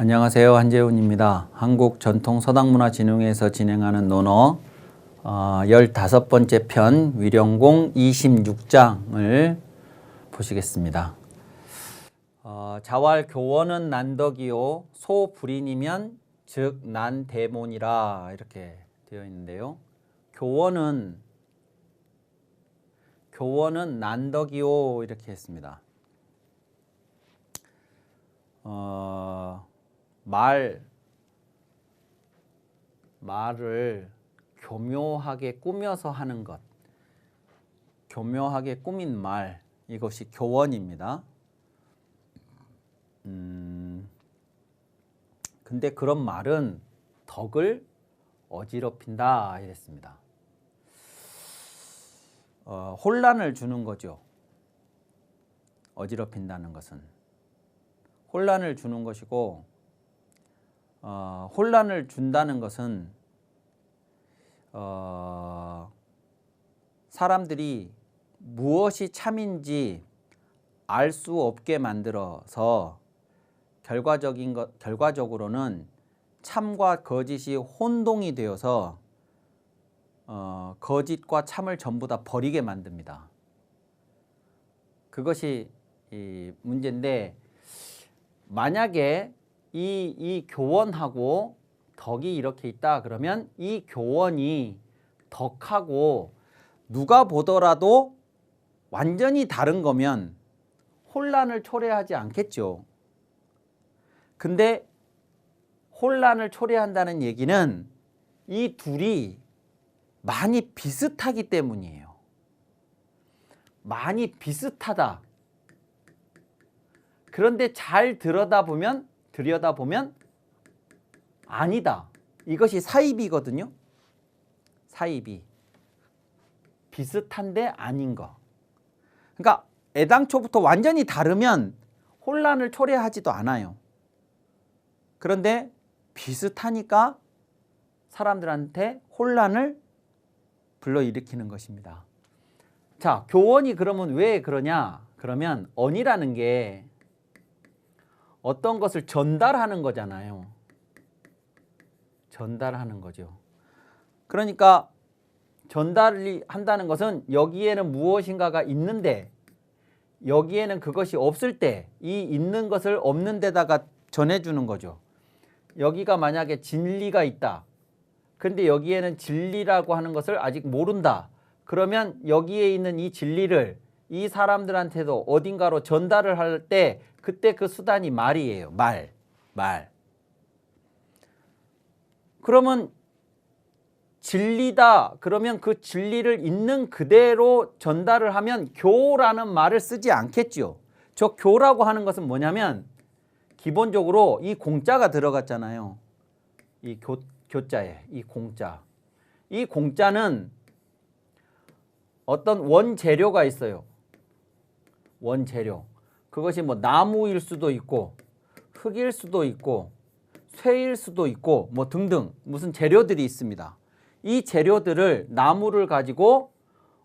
안녕하세요. 한재훈입니다. 한국 전통 서당문화 진흥회에서 진행하는 논어 어, 15번째 편 위령공 26장을 보시겠습니다. 어, 자왈 교원은 난덕이요 소 불인이면 즉 난 대몬이라 이렇게 되어 있는데요. 교원은 교원은 난덕이요 이렇게 했습니다. 어, 말 말을 교묘하게 꾸며서 하는 것 교묘하게 꾸민 말 이것이 교원입니다. 음, 근데 그런 말은 덕을 어지럽힌다 이랬습니다. 어, 혼란을 주는 거죠. 어지럽힌다는 것은 혼란을 주는 것이고 어, 혼란을 준다는 것은 어, 사람들이 무엇이 참인지 알 수 없게 만들어서 결과적인 것 결과적으로는 참과 거짓이 혼동이 되어서 어, 거짓과 참을 전부 다 버리게 만듭니다. 그것이 이 문제인데 만약에 이, 이 교원하고 덕이 이렇게 있다 그러면 이 교원이 덕하고 누가 보더라도 완전히 다른 거면 혼란을 초래하지 않겠죠. 근데 혼란을 초래한다는 얘기는 이 둘이 많이 비슷하기 때문이에요. 많이 비슷하다. 그런데 잘 들여다보면 들여다보면 아니다. 이것이 사입이거든요. 사입이 비슷한데 아닌 거. 그러니까 애당초부터 완전히 다르면 혼란을 초래하지도 않아요. 그런데 비슷하니까 사람들한테 혼란을 불러일으키는 것입니다. 자, 교원이 그러면 왜 그러냐? 그러면 언이라는 게 어떤 것을 전달하는 거잖아요. 전달하는 거죠. 그러니까 전달이 한다는 것은 여기에는 무엇인가가 있는데 여기에는 그것이 없을 때 이 있는 것을 없는 데다가 전해주는 거죠. 여기가 만약에 진리가 있다. 근데 여기에는 진리라고 하는 것을 아직 모른다. 그러면 여기에 있는 이 진리를 이 사람들한테도 어딘가로 전달을 할 때 그때 그 수단이 말이에요. 말. 말. 그러면 진리다. 그러면 그 진리를 있는 그대로 전달을 하면 교라는 말을 쓰지 않겠죠. 저 교라고 하는 것은 뭐냐면 기본적으로 이 공자가 들어갔잖아요. 이 교, 교자에 이 공자. 이 공자는 어떤 원재료가 있어요. 원재료. 그것이 뭐 나무일 수도 있고 흙일 수도 있고 쇠일 수도 있고 뭐 등등 무슨 재료들이 있습니다. 이 재료들을 나무를 가지고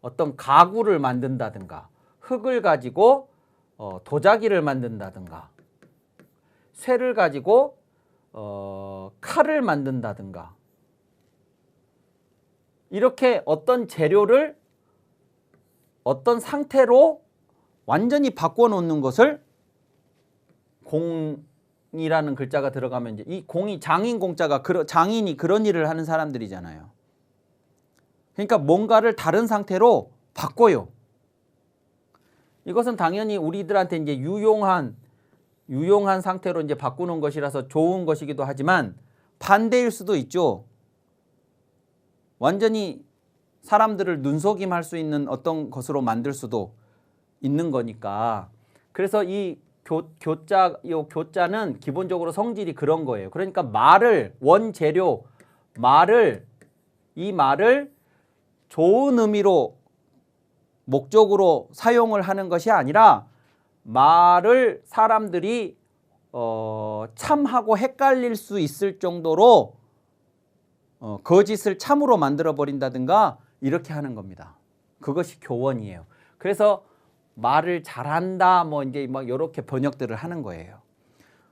어떤 가구를 만든다든가 흙을 가지고 어, 도자기를 만든다든가 쇠를 가지고 어, 칼을 만든다든가 이렇게 어떤 재료를 어떤 상태로 완전히 바꿔놓는 것을 공이라는 글자가 들어가면 이제 이 공이 장인 공자가 그러, 장인이 그런 일을 하는 사람들이잖아요. 그러니까 뭔가를 다른 상태로 바꿔요. 이것은 당연히 우리들한테 이제 유용한 유용한 상태로 이제 바꾸는 것이라서 좋은 것이기도 하지만 반대일 수도 있죠. 완전히 사람들을 눈속임할 수 있는 어떤 것으로 만들 수도 있는 거니까. 그래서 이 교, 교자, 요 교자는 기본적으로 성질이 그런 거예요. 그러니까 말을, 원재료, 말을, 이 말을 좋은 의미로 목적으로 사용을 하는 것이 아니라 말을 사람들이 어, 참하고 헷갈릴 수 있을 정도로 어, 거짓을 참으로 만들어 버린다든가 이렇게 하는 겁니다. 그것이 교원이에요. 그래서 말을 잘한다 뭐 이제 막 이렇게 번역들을 하는 거예요.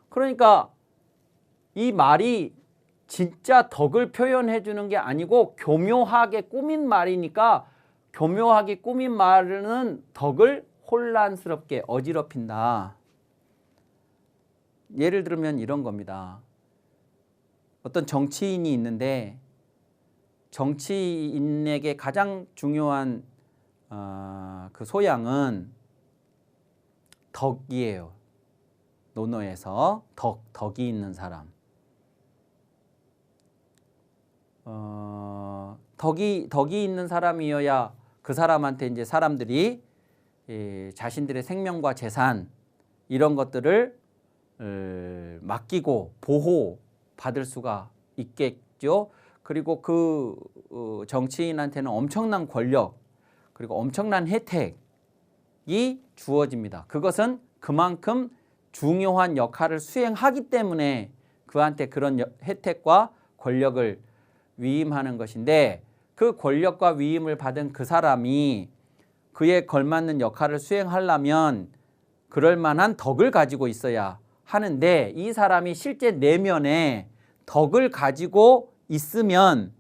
그러니까 이 말이 진짜 덕을 표현해 주는 게 아니고 교묘하게 꾸민 말이니까 교묘하게 꾸민 말은 덕을 혼란스럽게 어지럽힌다. 예를 들면 이런 겁니다. 어떤 정치인이 있는데 정치인에게 가장 중요한 어, 그 소양은 덕이에요. 논어에서 덕, 덕이 있는 사람. 어, 덕이 덕이 있는 사람이어야 그 사람한테 이제 사람들이 예, 자신들의 생명과 재산 이런 것들을 을, 맡기고 보호 받을 수가 있겠죠. 그리고 그 어, 정치인한테는 엄청난 권력 그리고 엄청난 혜택이 주어집니다. 그것은 그만큼 중요한 역할을 수행하기 때문에 그한테 그런 여- 혜택과 권력을 위임하는 것인데 그 권력과 위임을 받은 그 사람이 그에 걸맞는 역할을 수행하려면 그럴 만한 덕을 가지고 있어야 하는데 이 사람이 실제 내면에 덕을 가지고 있으면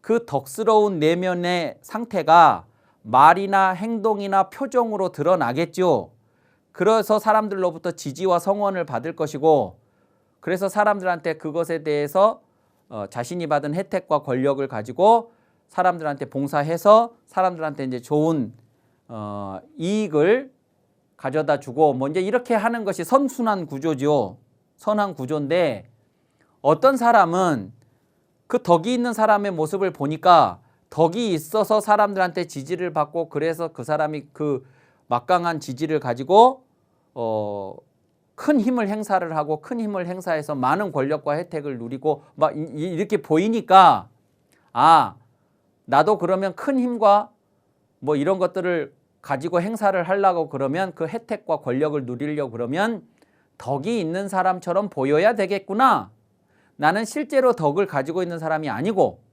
그 덕스러운 내면의 상태가 말이나 행동이나 표정으로 드러나겠죠. 그래서 사람들로부터 지지와 성원을 받을 것이고 그래서 사람들한테 그것에 대해서 어, 자신이 받은 혜택과 권력을 가지고 사람들한테 봉사해서 사람들한테 이제 좋은 어, 이익을 가져다 주고 뭐 이제 이렇게 하는 것이 선순환 구조죠. 선한 구조인데 어떤 사람은 그 덕이 있는 사람의 모습을 보니까 덕이 있어서 사람들한테 지지를 받고 그래서 그 사람이 그 막강한 지지를 가지고 어, 큰 힘을 행사를 하고 큰 힘을 행사해서 많은 권력과 혜택을 누리고 막 이렇게 보이니까 아 나도 그러면 큰 힘과 뭐 이런 것들을 가지고 행사를 하려고 그러면 그 혜택과 권력을 누리려고 그러면 덕이 있는 사람처럼 보여야 되겠구나. 나는 실제로 덕을 가지고 있는 사람이 아니고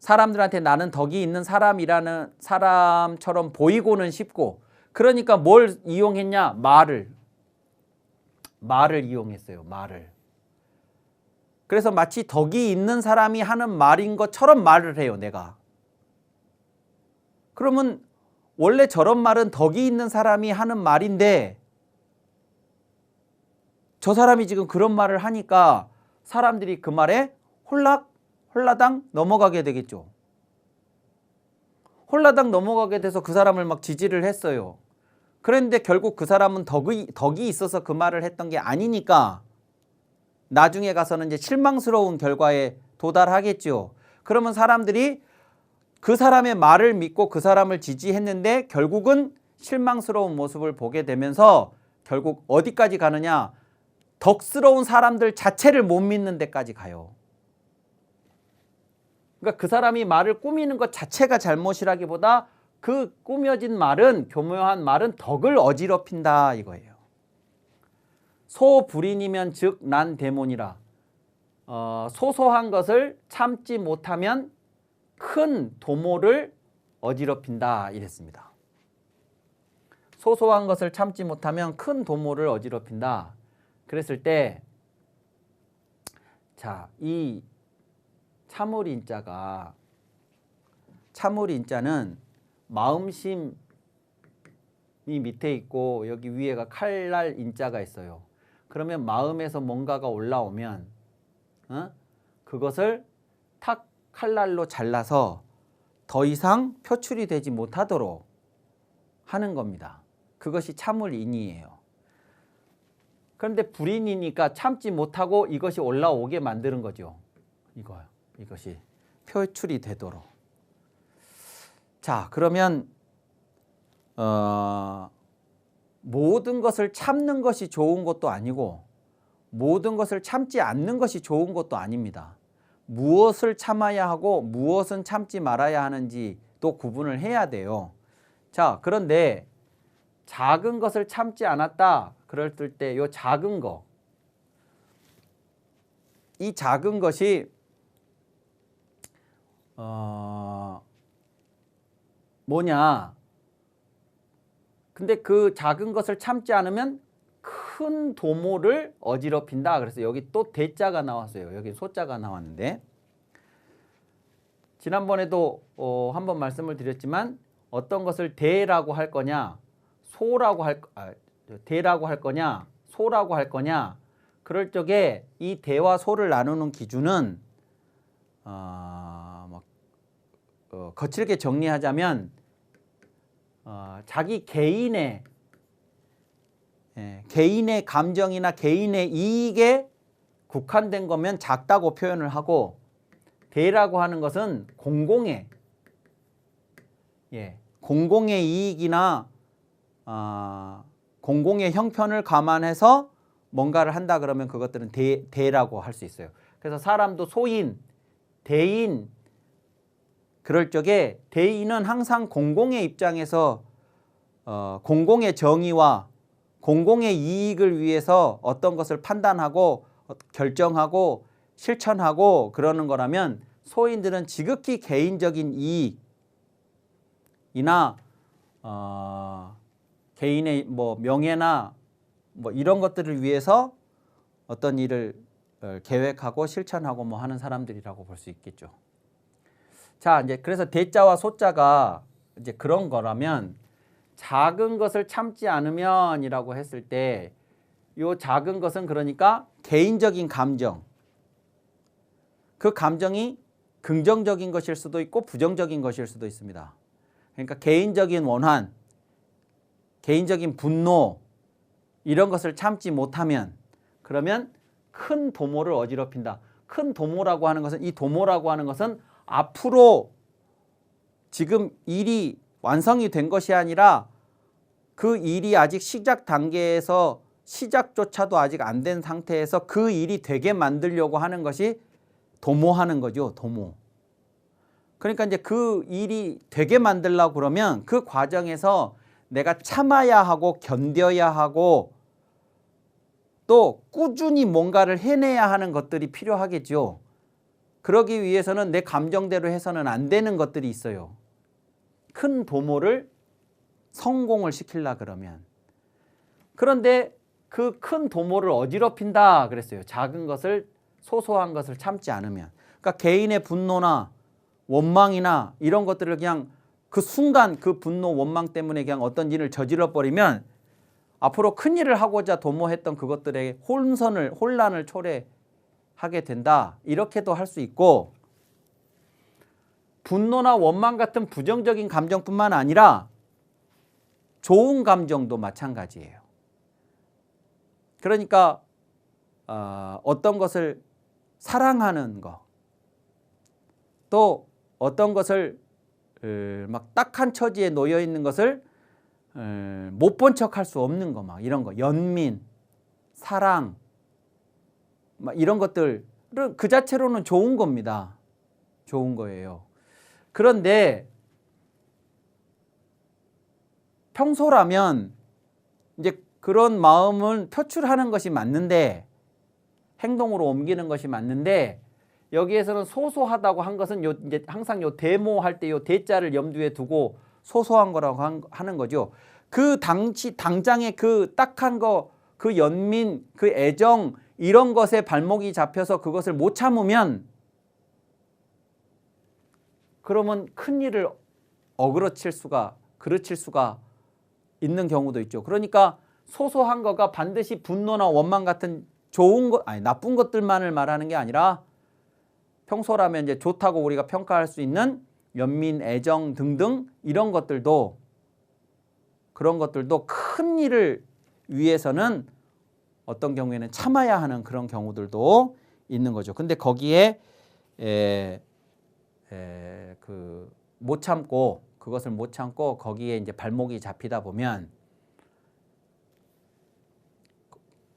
사람들한테 나는 덕이 있는 사람이라는 사람처럼 보이고는 싶고 그러니까 뭘 이용했냐? 말을. 말을 이용했어요. 말을. 그래서 마치 덕이 있는 사람이 하는 말인 것처럼 말을 해요, 내가. 그러면 원래 저런 말은 덕이 있는 사람이 하는 말인데 저 사람이 지금 그런 말을 하니까 사람들이 그 말에 홀락 홀라당 넘어가게 되겠죠. 홀라당 넘어가게 돼서 그 사람을 막 지지를 했어요. 그런데 결국 그 사람은 덕이, 덕이 있어서 그 말을 했던 게 아니니까 나중에 가서는 이제 실망스러운 결과에 도달하겠죠. 그러면 사람들이 그 사람의 말을 믿고 그 사람을 지지했는데 결국은 실망스러운 모습을 보게 되면서 결국 어디까지 가느냐? 덕스러운 사람들 자체를 못 믿는 데까지 가요. 그러니까 그 사람이 말을 꾸미는 것 자체가 잘못이라기보다 그 꾸며진 말은 교묘한 말은 덕을 어지럽힌다 이거예요. 소불인이면 즉 난 대문이라. 어, 소소한 것을 참지 못하면 큰 도모를 어지럽힌다 이랬습니다. 소소한 것을 참지 못하면 큰 도모를 어지럽힌다. 그랬을 때, 자, 이 참을인자가 참을인자는 마음심이 밑에 있고 여기 위에가 칼날 인자가 있어요. 그러면 마음에서 뭔가가 올라오면 어? 그것을 탁 칼날로 잘라서 더 이상 표출이 되지 못하도록 하는 겁니다. 그것이 참을인이에요. 그런데 불인이니까 참지 못하고 이것이 올라오게 만드는 거죠. 이거요. 이것이 표출이 되도록. 자, 그러면 어, 모든 것을 참는 것이 좋은 것도 아니고 모든 것을 참지 않는 것이 좋은 것도 아닙니다. 무엇을 참아야 하고 무엇은 참지 말아야 하는지도 구분을 해야 돼요. 자, 그런데 작은 것을 참지 않았다. 그럴 때요 작은 거. 이 작은 것이 어 뭐냐? 근데 그 작은 것을 참지 않으면 큰큰 도모를 어지럽힌다. 그래서 여기 또 대자가 나왔어요. 여기 소자가 나왔는데 지난번에도 어, 한번 말씀을 드렸지만 어떤 것을 대라고 할 거냐, 소라고 할 아, 대라고 할 거냐, 소라고 할 거냐. 그럴 적에 이 대와 소를 나누는 기준은 어, 뭐, 어, 거칠게 정리하자면 어, 자기 개인의 예, 개인의 감정이나 개인의 이익에 국한된 거면 작다고 표현을 하고 대라고 하는 것은 공공의 예, 공공의 이익이나 아, 공공의 형편을 감안해서 뭔가를 한다 그러면 그것들은 대, 대라고 할 수 있어요. 그래서 사람도 소인, 대인 그럴 적에 대인은 항상 공공의 입장에서 어, 공공의 정의와 공공의 이익을 위해서 어떤 것을 판단하고 어, 결정하고 실천하고 그러는 거라면 소인들은 지극히 개인적인 이익이나 어, 개인의 뭐 명예나 뭐 이런 것들을 위해서 어떤 일을 어, 계획하고 실천하고 뭐 하는 사람들이라고 볼 수 있겠죠. 자, 이제 그래서 대자와 소자가 이제 그런 거라면 작은 것을 참지 않으면이라고 했을 때 요 작은 것은 그러니까 개인적인 감정. 그 감정이 긍정적인 것일 수도 있고 부정적인 것일 수도 있습니다. 그러니까 개인적인 원한, 개인적인 분노 이런 것을 참지 못하면 그러면 큰 도모를 어지럽힌다. 큰 도모라고 하는 것은 이 도모라고 하는 것은 앞으로 지금 일이 완성이 된 것이 아니라 그 일이 아직 시작 단계에서 시작조차도 아직 안 된 상태에서 그 일이 되게 만들려고 하는 것이 도모하는 거죠. 도모. 그러니까 이제 그 일이 되게 만들려고 그러면 그 과정에서 내가 참아야 하고 견뎌야 하고 또 꾸준히 뭔가를 해내야 하는 것들이 필요하겠죠. 그러기 위해서는 내 감정대로 해서는 안 되는 것들이 있어요. 큰 도모를 성공을 시키려 그러면. 그런데 그 큰 도모를 어지럽힌다 그랬어요. 작은 것을 소소한 것을 참지 않으면. 그러니까 개인의 분노나 원망이나 이런 것들을 그냥 그 순간 그 분노 원망 때문에 그냥 어떤 일을 저질러 버리면 앞으로 큰 일을 하고자 도모했던 그것들의 혼선을 혼란을 초래 하게 된다. 이렇게도 할 수 있고 분노나 원망 같은 부정적인 감정뿐만 아니라 좋은 감정도 마찬가지예요. 그러니까 어, 어떤 것을 사랑하는 거, 또 어떤 것을 어, 막 딱한 처지에 놓여 있는 것을 어, 못본 척할 수 없는 거, 막 이런 거, 연민, 사랑, 막 이런 것들은 그 자체로는 좋은 겁니다. 좋은 거예요. 그런데 평소라면 이제 그런 마음을 표출하는 것이 맞는데 행동으로 옮기는 것이 맞는데 여기에서는 소소하다고 한 것은 요 이제 항상 요 데모 할 때 요 대자를 염두에 두고 소소한 거라고 한, 하는 거죠. 그 당시 당장의 그 딱한 거, 그 연민, 그 애정 이런 것에 발목이 잡혀서 그것을 못 참으면 그러면 큰 일을 어그러칠 수가 그르칠 수가 있는 경우도 있죠. 그러니까 소소한 거가 반드시 분노나 원망 같은 좋은 것 아니 나쁜 것들만을 말하는 게 아니라 평소라면 이제 좋다고 우리가 평가할 수 있는 연민, 애정 등등 이런 것들도 그런 것들도 큰 일을 위해서는 어떤 경우에는 참아야 하는 그런 경우들도 있는 거죠. 근데 거기에 에, 에, 그 못 참고 그것을 못 참고 거기에 이제 발목이 잡히다 보면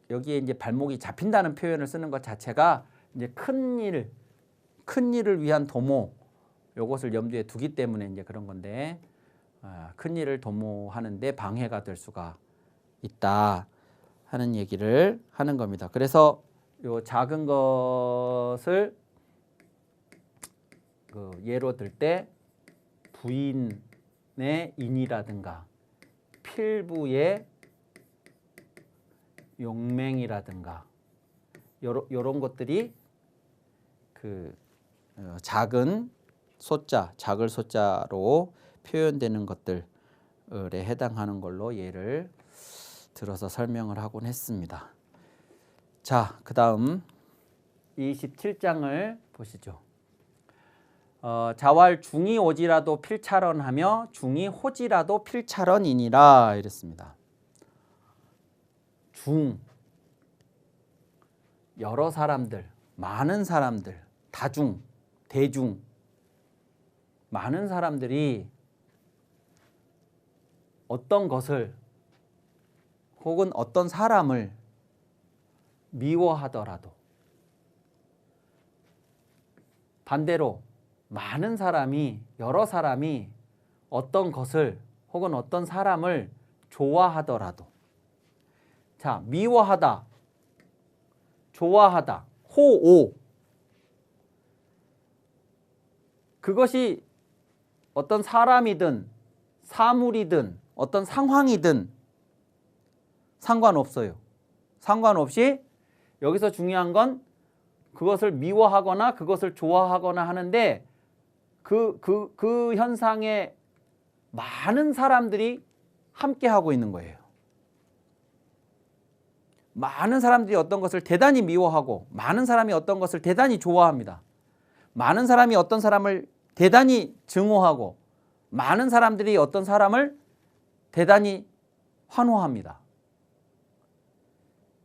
여기에 이제 발목이 잡힌다는 표현을 쓰는 것 자체가 이제 큰 일, 큰 일을 위한 도모 요것을 염두에 두기 때문에 이제 그런 건데 아, 큰 일을 도모하는데 방해가 될 수가 있다 하는 얘기를 하는 겁니다. 그래서 요 작은 것을 그 예로 들 때 부인의 인이라든가 필부의 용맹이라든가 요런 것들이 그 어, 작은 소자, 작을 소자로 표현되는 것들에 해당하는 걸로 예를 들어서 설명을 하곤 했습니다. 자, 그 다음 27장을 보시죠. 어, 자왈 중이 오지라도 필찰원하며 중이 호지라도 필찰원이니라 이랬습니다. 중 여러 사람들, 많은 사람들, 다중, 대중 많은 사람들이 어떤 것을 혹은 어떤 사람을 미워하더라도 반대로 많은 사람이 여러 사람이 어떤 것을 혹은 어떤 사람을 좋아하더라도 자 미워하다 좋아하다 호오 그것이 어떤 사람이든 사물이든 어떤 상황이든 상관없어요. 상관없이 여기서 중요한 건 그것을 미워하거나 그것을 좋아하거나 하는데 그, 그, 그 현상에 많은 사람들이 함께 하고 있는 거예요. 많은 사람들이 어떤 것을 대단히 미워하고 많은 사람이 어떤 것을 대단히 좋아합니다. 많은 사람이 어떤 사람을 대단히 증오하고 많은 사람들이 어떤 사람을 대단히 환호합니다.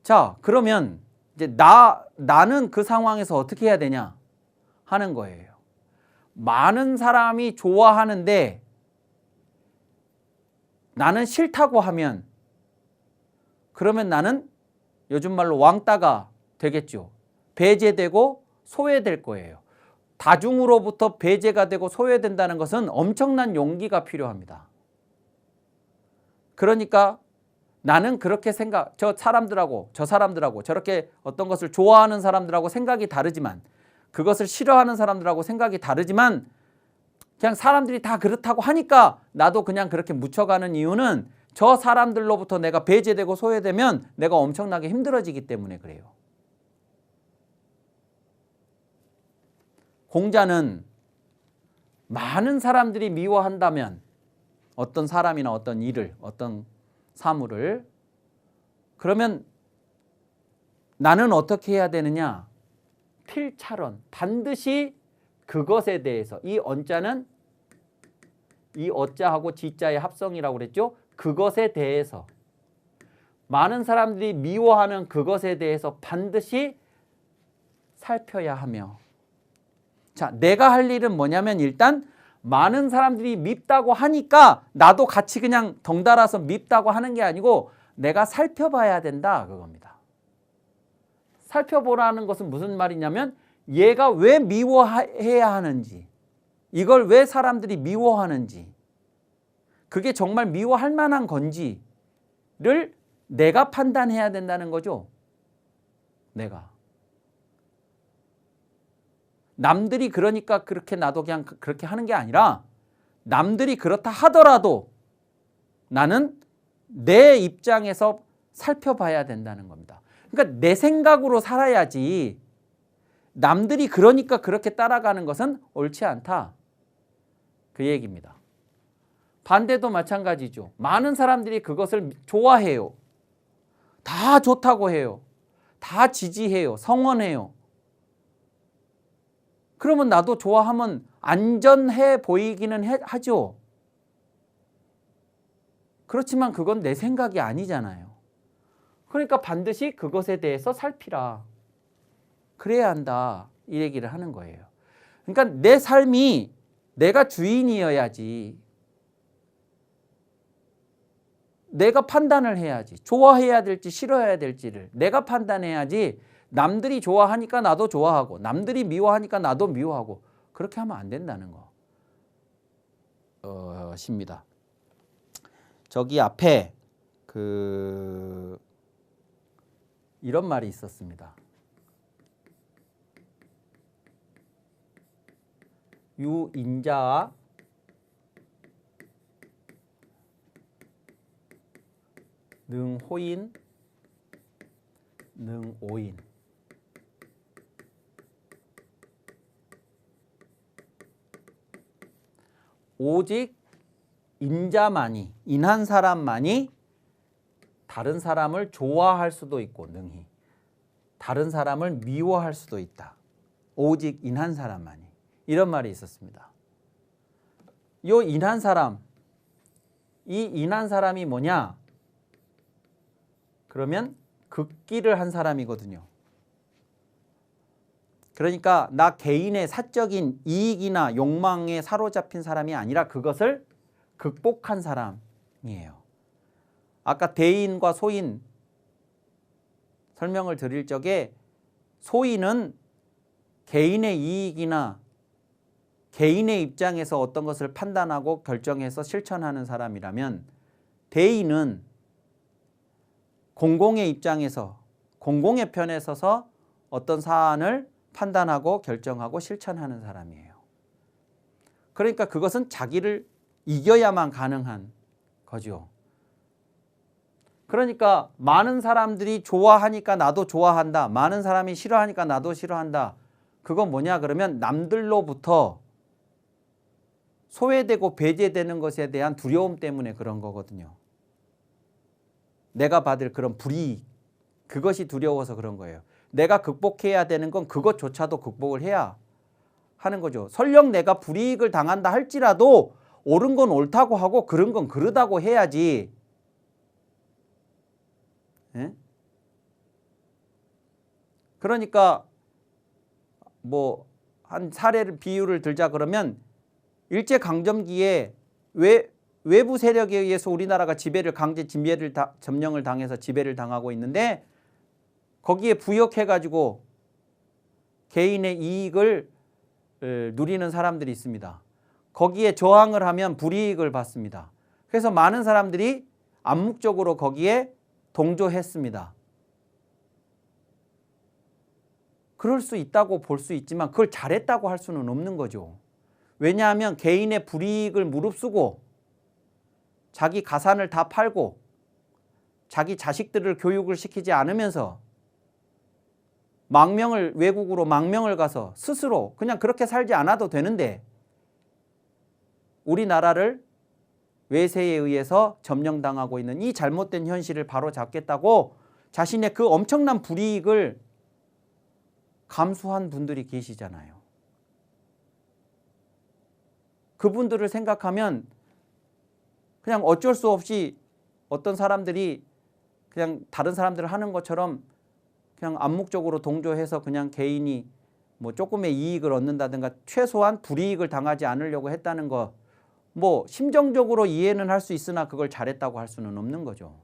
자, 그러면 이제 나 나는 그 상황에서 어떻게 해야 되냐 하는 거예요. 많은 사람이 좋아하는데 나는 싫다고 하면 그러면 나는 요즘 말로 왕따가 되겠죠. 배제되고 소외될 거예요. 다중으로부터 배제가 되고 소외된다는 것은 엄청난 용기가 필요합니다. 그러니까 나는 그렇게 생각, 저 사람들하고 저 사람들하고 저렇게 어떤 것을 좋아하는 사람들하고 생각이 다르지만 그것을 싫어하는 사람들하고 생각이 다르지만 그냥 사람들이 다 그렇다고 하니까 나도 그냥 그렇게 묻혀가는 이유는 저 사람들로부터 내가 배제되고 소외되면 내가 엄청나게 힘들어지기 때문에 그래요. 공자는 많은 사람들이 미워한다면 어떤 사람이나 어떤 일을 어떤 사물을. 그러면 나는 어떻게 해야 되느냐? 필찰원 반드시 그것에 대해서. 이 언자는 이 어자하고 지자의 합성이라고 그랬죠. 그것에 대해서. 많은 사람들이 미워하는 그것에 대해서 반드시 살펴야 하며. 자, 내가 할 일은 뭐냐면 일단 많은 사람들이 밉다고 하니까 나도 같이 그냥 덩달아서 밉다고 하는 게 아니고 내가 살펴봐야 된다 그겁니다. 살펴보라는 것은 무슨 말이냐면 얘가 왜 미워해야 하는지 이걸 왜 사람들이 미워하는지 그게 정말 미워할 만한 건지를 내가 판단해야 된다는 거죠. 내가. 남들이 그러니까 그렇게 나도 그냥 그- 그렇게 하는 게 아니라 남들이 그렇다 하더라도 나는 내 입장에서 살펴봐야 된다는 겁니다. 그러니까 내 생각으로 살아야지 남들이 그러니까 그렇게 따라가는 것은 옳지 않다. 그 얘기입니다. 반대도 마찬가지죠. 많은 사람들이 그것을 좋아해요. 다 좋다고 해요. 다 지지해요. 성원해요. 그러면 나도 좋아하면 안전해 보이기는 해- 하죠. 그렇지만 그건 내 생각이 아니잖아요. 그러니까 반드시 그것에 대해서 살피라. 그래야 한다. 이 얘기를 하는 거예요. 그러니까 내 삶이 내가 주인이어야지. 내가 판단을 해야지. 좋아해야 될지 싫어해야 될지를 내가 판단해야지 남들이 좋아하니까 나도 좋아하고 남들이 미워하니까 나도 미워하고 그렇게 하면 안 된다는 거. 어. 저기 앞에 그 이런 말이 있었습니다. 유인자와 능호인 능오인 오직 인자만이 인한 사람만이 다른 사람을 좋아할 수도 있고 능히 다른 사람을 미워할 수도 있다. 오직 인한 사람만이 이런 말이 있었습니다. 요 인한 사람 이 인한 사람이 뭐냐? 그러면 극기를 한 사람이거든요. 그러니까 나 개인의 사적인 이익이나 욕망에 사로잡힌 사람이 아니라 그것을 극복한 사람이에요. 아까 대인과 소인 설명을 드릴 적에 소인은 개인의 이익이나 개인의 입장에서 어떤 것을 판단하고 결정해서 실천하는 사람이라면 대인은 공공의 입장에서 공공의 편에 서서 어떤 사안을 판단하고 결정하고 실천하는 사람이에요. 그러니까 그것은 자기를 이겨야만 가능한 거죠. 그러니까 많은 사람들이 좋아하니까 나도 좋아한다. 많은 사람이 싫어하니까 나도 싫어한다. 그건 뭐냐 그러면 남들로부터 소외되고 배제되는 것에 대한 두려움 때문에 그런 거거든요. 내가 받을 그런 불이익 그것이 두려워서 그런 거예요. 내가 극복해야 되는 건 그것조차도 극복을 해야 하는 거죠. 설령 내가 불이익을 당한다 할지라도 옳은 건 옳다고 하고 그런 건 그르다고 해야지. 예? 그러니까 뭐 한 사례를 비유를 들자 그러면 일제 강점기에 왜 외부 세력에 의해서 우리나라가 지배를 강제 지배를 다, 점령을 당해서 지배를 당하고 있는데 거기에 부역해 가지고 개인의 이익을 에, 누리는 사람들이 있습니다. 거기에 저항을 하면 불이익을 받습니다. 그래서 많은 사람들이 암묵적으로 거기에 동조했습니다. 그럴 수 있다고 볼 수 있지만 그걸 잘했다고 할 수는 없는 거죠. 왜냐하면 개인의 불이익을 무릅쓰고 자기 가산을 다 팔고 자기 자식들을 교육을 시키지 않으면서 망명을 외국으로 망명을 가서 스스로 그냥 그렇게 살지 않아도 되는데 우리나라를 외세에 의해서 점령당하고 있는 이 잘못된 현실을 바로 잡겠다고 자신의 그 엄청난 불이익을 감수한 분들이 계시잖아요. 그분들을 생각하면 그냥 어쩔 수 없이 어떤 사람들이 그냥 다른 사람들을 하는 것처럼 그냥 암묵적으로 동조해서 그냥 개인이 뭐 조금의 이익을 얻는다든가 최소한 불이익을 당하지 않으려고 했다는 거 뭐 심정적으로 이해는 할 수 있으나 그걸 잘했다고 할 수는 없는 거죠.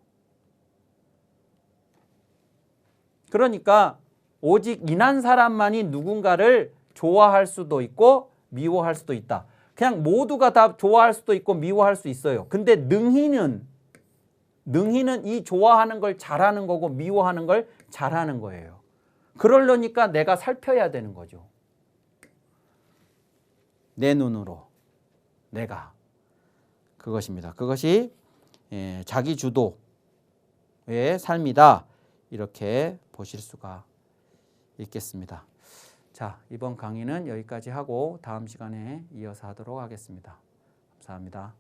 그러니까 오직 인한 사람만이 누군가를 좋아할 수도 있고 미워할 수도 있다. 그냥 모두가 다 좋아할 수도 있고 미워할 수 있어요. 근데 능희는 능희는 이 좋아하는 걸 잘하는 거고 미워하는 걸 잘하는 거예요. 그러려니까 내가 살펴야 되는 거죠. 내 눈으로 내가 그것입니다. 그것이 예, 자기 주도의 삶이다. 이렇게 보실 수가 있겠습니다. 자, 이번 강의는 여기까지 하고 다음 시간에 이어서 하도록 하겠습니다. 감사합니다.